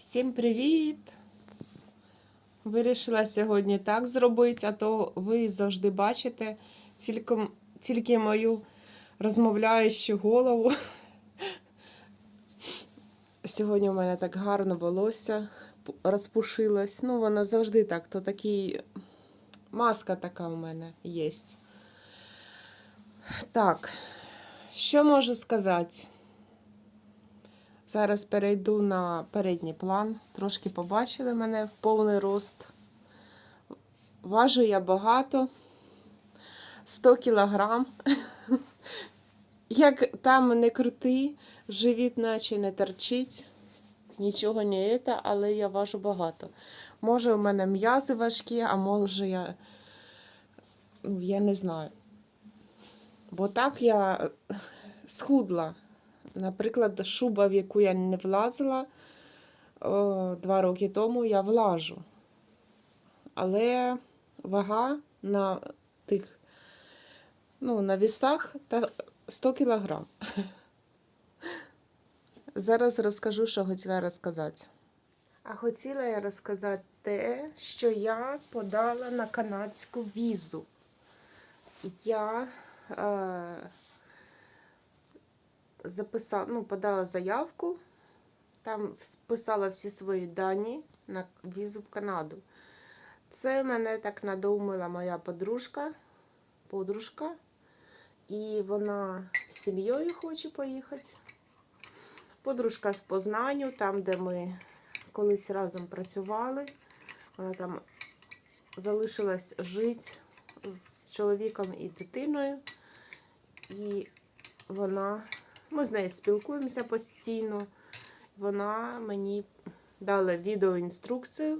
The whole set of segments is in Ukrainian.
Всім привіт! Вирішила сьогодні так зробити, а то ви завжди бачите тільки, тільки мою розмовляючу голову. Сьогодні у мене так гарно волосся розпушилось. Ну, воно завжди так, то такий маска така у мене є. Так, що можу сказати? Зараз перейду на передній план. Трошки побачили мене в повний рост. Важу я багато. 100 кілограм. Як там не крути, живіт наче не торчить. Нічого не є, але я важу багато. Може, у мене м'язи важкі, а може я. Я не знаю. Бо так я схудла. Наприклад, шуба, в яку я не влазила два роки тому, я влажу. Але вага на тих, ну, на вісах та 100 кілограм. Зараз розкажу, що хотіла розказати. А хотіла я розказати те, що я подала на канадську візу. Я е, записала, ну, подала заявку, там вписала всі свої дані на візу в Канаду. Це мене так надоумила моя подружка, подружка, і вона з сім'єю хоче поїхати. Подружка з Познанню, там, де ми колись разом працювали. Вона там залишилась жити з чоловіком і дитиною. І вона, ми з нею спілкуємося постійно. Вона мені дала відеоінструкцію,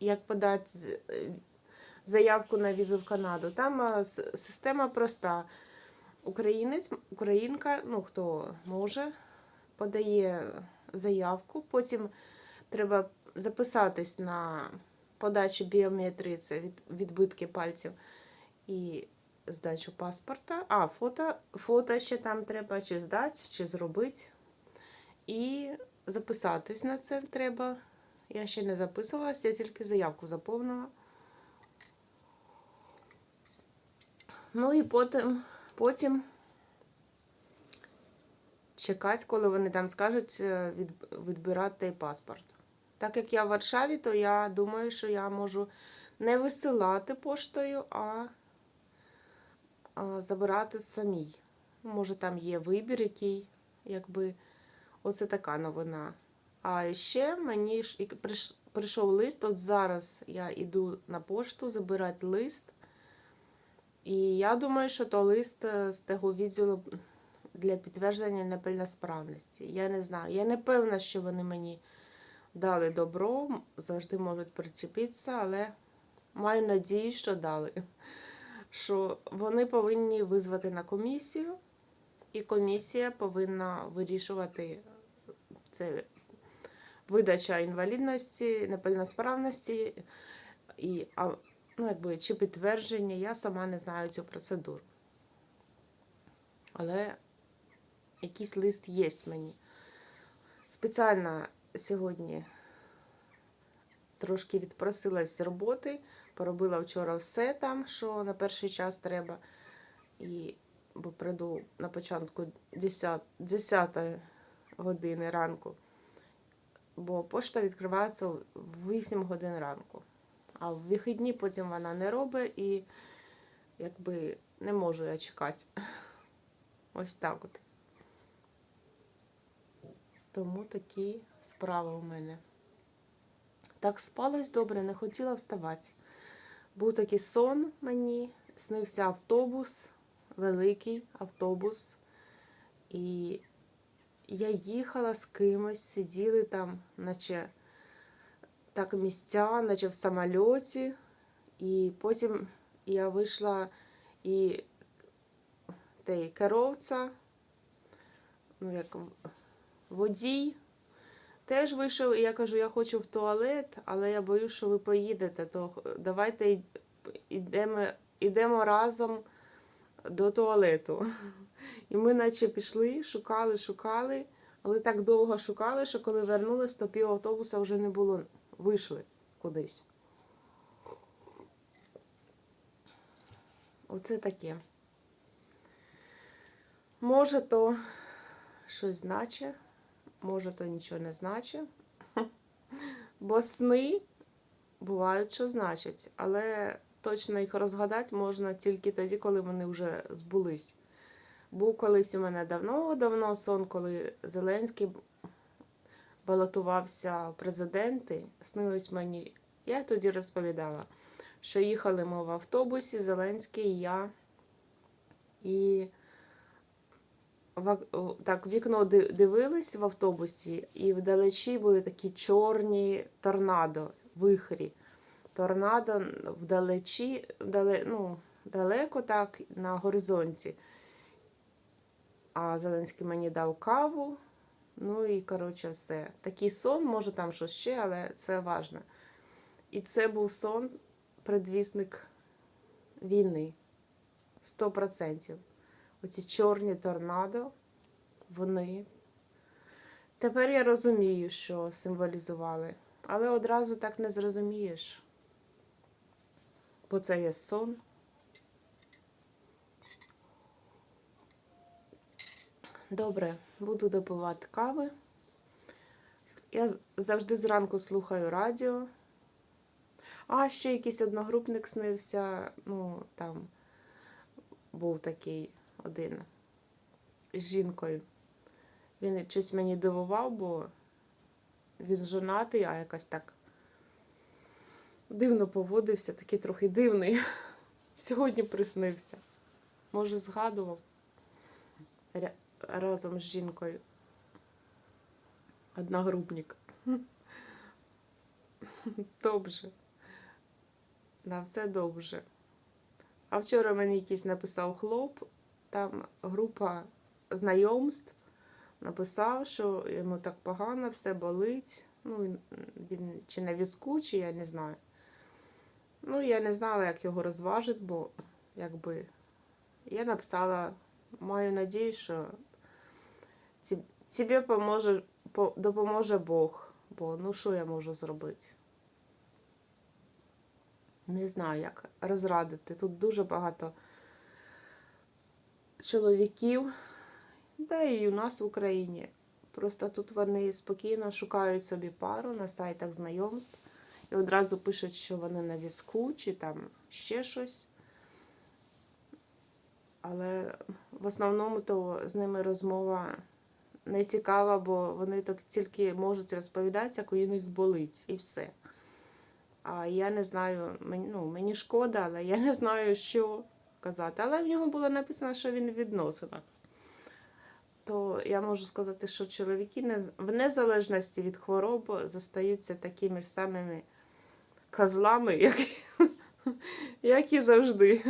як подати е, заявку на візу в Канаду. Там е, система проста. Українець, українка, ну хто може, подає заявку, потім треба записатись на подачу біометрії, це від, відбитки пальців і здачу паспорта. А, фото, фото ще там треба чи здати, чи зробити. І записатись на це треба. Я ще не записувалася, я тільки заявку заповнила. Ну і потім, потім чекати, коли вони там скажуть е, від, відбирати паспорт. Так як я в Варшаві, то я думаю, що я можу не висилати поштою, а забирати самій. Може, там є вибір, який, якби, оце така новина. А ще мені ж прийшов лист. От зараз я йду на пошту забирати лист. І я думаю, що то лист е, з того відділу для підтвердження непильносправності. Я не знаю. Я не певна, що вони мені дали добро, завжди можуть причепитися, але маю надію, що дали. Що вони повинні визвати на комісію, і комісія повинна вирішувати це видача інвалідності, непильносправності і ну, якби, чи підтвердження. Я сама не знаю цю процедуру. Але якийсь лист є мені. Спеціально сьогодні трошки відпросилась з роботи, поробила вчора все там, що на перший час треба. І бо прийду на початку 10, 10 години ранку. Бо пошта відкривається в 8 годин ранку. А в вихідні потім вона не робить і якби не можу я чекати. Ось так от. Тому такі справи у мене. Так спалось добре, не хотіла вставати. Був такий сон мені, снився автобус, великий автобус. І я їхала з кимось, сиділи там, наче так місця, наче в самольоті. І потім я вийшла і той керовця, ну як водій, теж вийшов, і я кажу, я хочу в туалет, але я боюсь, що ви поїдете, то давайте йдемо, йдемо разом до туалету. І ми наче пішли, шукали, шукали, Але так довго шукали, що коли вернулись, то пів автобуса вже не було. Вийшли кудись. Оце таке. Може, то щось значить, може, то нічого не значить. Бо сни бувають, що значать, але точно їх розгадати можна тільки тоді, коли вони вже збулись. Був колись у мене давно-давно сон, коли Зеленський балотувався в президенти. Снилось мені. Я тоді розповідала, що їхали ми в автобусі, Зеленський, і я. І так, вікно дивились в автобусі, і вдалечі були такі чорні торнадо, вихрі. Торнадо вдалечі, дале, ну, далеко так, на горизонті. А Зеленський мені дав каву. Ну і коротше все. Такий сон, може там щось ще, але це важно. І це був сон, предвісник війни. 100%. Оці чорні торнадо, вони. Тепер я розумію, що символізували. Але одразу так не зрозумієш. Бо це є сон. Добре, буду допивати кави. Я завжди зранку слухаю радіо. А ще якийсь одногрупник снився. Ну, там був такий один з жінкою. Він щось мені дивував, бо він жонатий, а якось так дивно поводився, такий трохи дивний. Сьогодні приснився. Може, згадував разом з жінкою. Одногрупник. Добре. На все добре. А вчора мені якийсь написав хлоп, там група знайомств написав, що йому так погано, все болить. Ну, він- чи на візку, я не знаю. Ну, я не знала, як його розважити, бо якби я написала, маю надію, що тобі поможе, допоможе Бог. Бо ну що я можу зробити? Не знаю, як розрадити. Тут дуже багато чоловіків, да і у нас в Україні. Просто тут вони спокійно шукають собі пару на сайтах знайомств і одразу пишуть, що вони на візку чи там ще щось. Але в основному то з ними розмова не цікава, бо вони так тільки можуть розповідати, як у них болить, і все. А я не знаю, мені, ну, мені шкода, але я не знаю, що казати. Але в нього було написано, що він відносинах. То я можу сказати, що чоловіки в незалежності від хвороби зостаються такими ж самими козлами, як, як і завжди.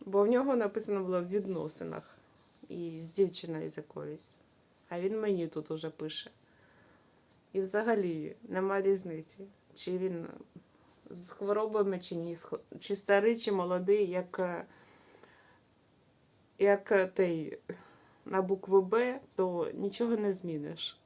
Бо в нього написано було в відносинах і з дівчиною з якоюсь. А він мені тут уже пише. І взагалі нема різниці, чи він з хворобами, чи ні, чи старий, чи молодий, як, е, як ти той на букву Б, то нічого не зміниш.